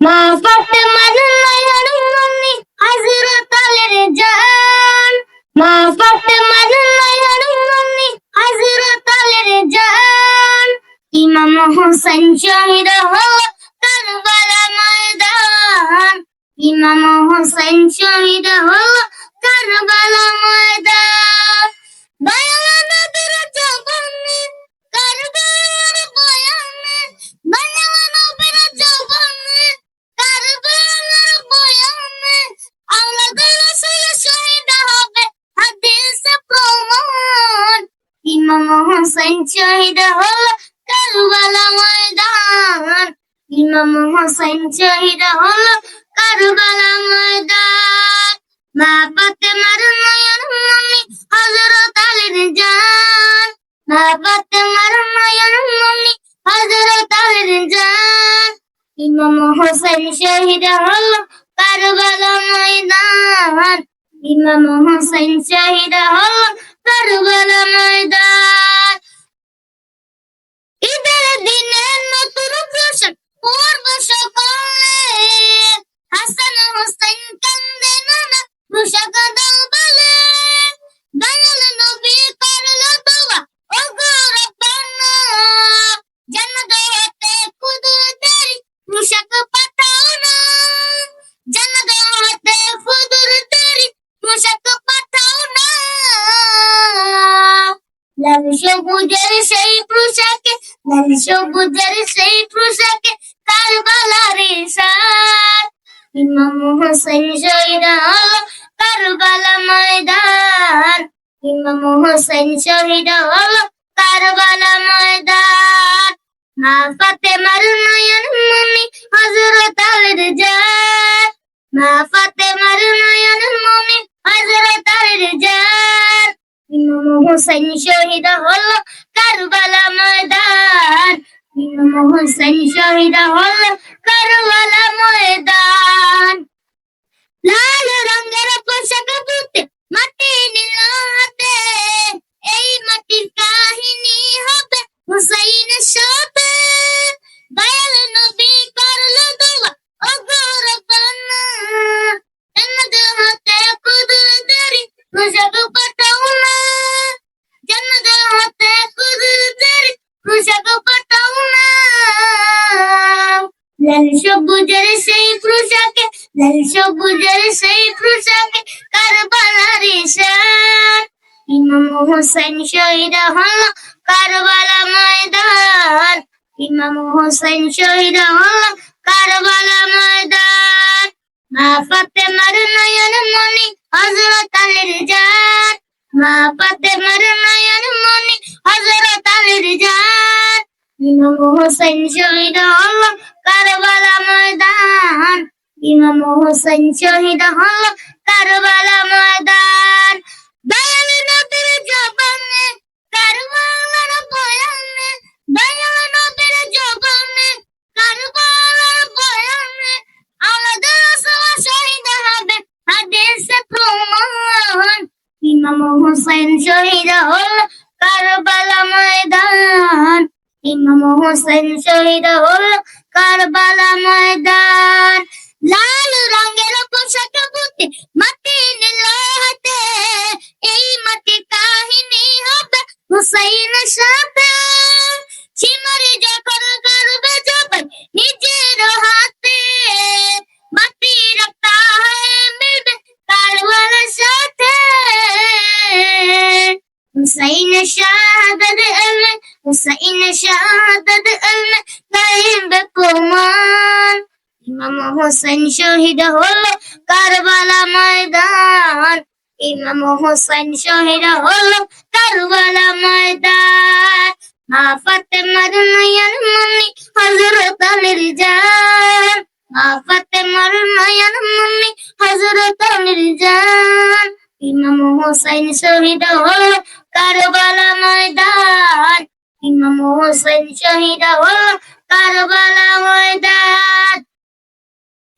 মা ফাতেমার নয়ন মনি হযরত আলীর জান। মা ফাতেমার নয়ন মনি হযরত আলীর জান। ইমাম হোসেন শহীদ হলো কারবালা ময়দান। ইমাম হোসেন শহীদ হলো কারবালা ময়দান। দয়াল হোসেন শহীদ হলো কারবালা ময়দান। ইমাম হোসেন শহীদ হলো কারবালা ময়দান। মা ফাতেমার নয়ন মনি হযরত আলীর জান। মা ফাতেমার নয়ন মনি হযরত আলীর জান। ইমাম হোসেন শহীদ হলো কারবালা ময়দান। ইমাম হোসেন শহীদ হলো কারবালা ময়দান। y para লাল সেই পোশাকে লাল সেই পোশাকে, কারবালার ইশার ইমাম হোসেন শহীদ ময়দান। ইমাম হোসেন শহীদ ময়দান। মা ফাতেমার নয়ন মনি হযরত আলীর জান মা হোসেন শহীদ হল কারবালা ময়দান। ইমাম হোসেন শহীদ হল কারবালা ময়দান। লাল রঙের পোশাক পরতে মাটি নিল হাতে, এই মাটির কাহিনী লাল সবুজের সেই পোশাকে, লাল সবুজের সেই পোশাকে, কারবালার ইশান ইমাম হোসেন শহীদ হলো কারবালা ময়দান। ইমাম হোসেন শহীদ হলো কারবালা ময়দান। মা ফাতেমার নয়ন মনি হযরত আলীর জান মা ফাতেমার নয়ন মনি হযরত আলীর জান ইমাম হোসেন শহীদ হলো কারবালা ময়দান ইমাম হোসেন শহীদ হলো কারবালা ময়দান দয়াল নবীর জবানে কারবালার বয়ানে, দয়াল নবীর জবানে কারবালার বয়ানে, আলাদা রাসূল শহীদ হবে, হাদিসে প্রমাণ। ইমাম হোসেন শহীদ হলো কারবালা ময়দান ইমাম হোসেন শহীদ হল কারবালা ময়দান। লাল রঙের পোশাক পরতে মাটি নিল হোসেন শহীদ হলো কারবালা ময়দান। ইমাম হোসেন শহীদ হলো কারবালা ময়দান। মা ফাতেমার নয়ন মনি হযরত আলীর জান। মা ফাতেমার নয়ন মনি হযরত আলীর জান। ইমাম হোসেন শহীদ হলো কারবালা ময়দান। ইমাম হোসেন শহীদ হলো কারবালা ময়দান।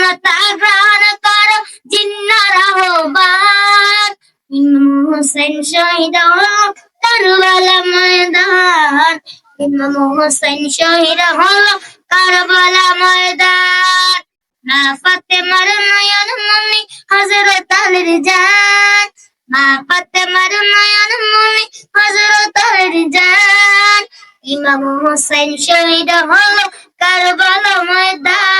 তুমি গ্রহণ করো, জিন্নার আহ্বান। ইমাম হোসেন শহীদ হলো কারবালা ময়দান। ইমাম হোসেন শহীদ হলো কারবালা ময়দান। মা ফাতেমার নয়ন মনি হযরত আলীর জান। মা ফাতেমার নয়ন মনি হযরত আলীর জান। ইমাম হোসেন শহীদ হলো কারবালা ময়দান।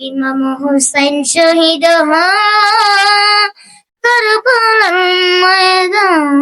ইমাম হুসাইন শহীদ হলো কারবালা ময়দান।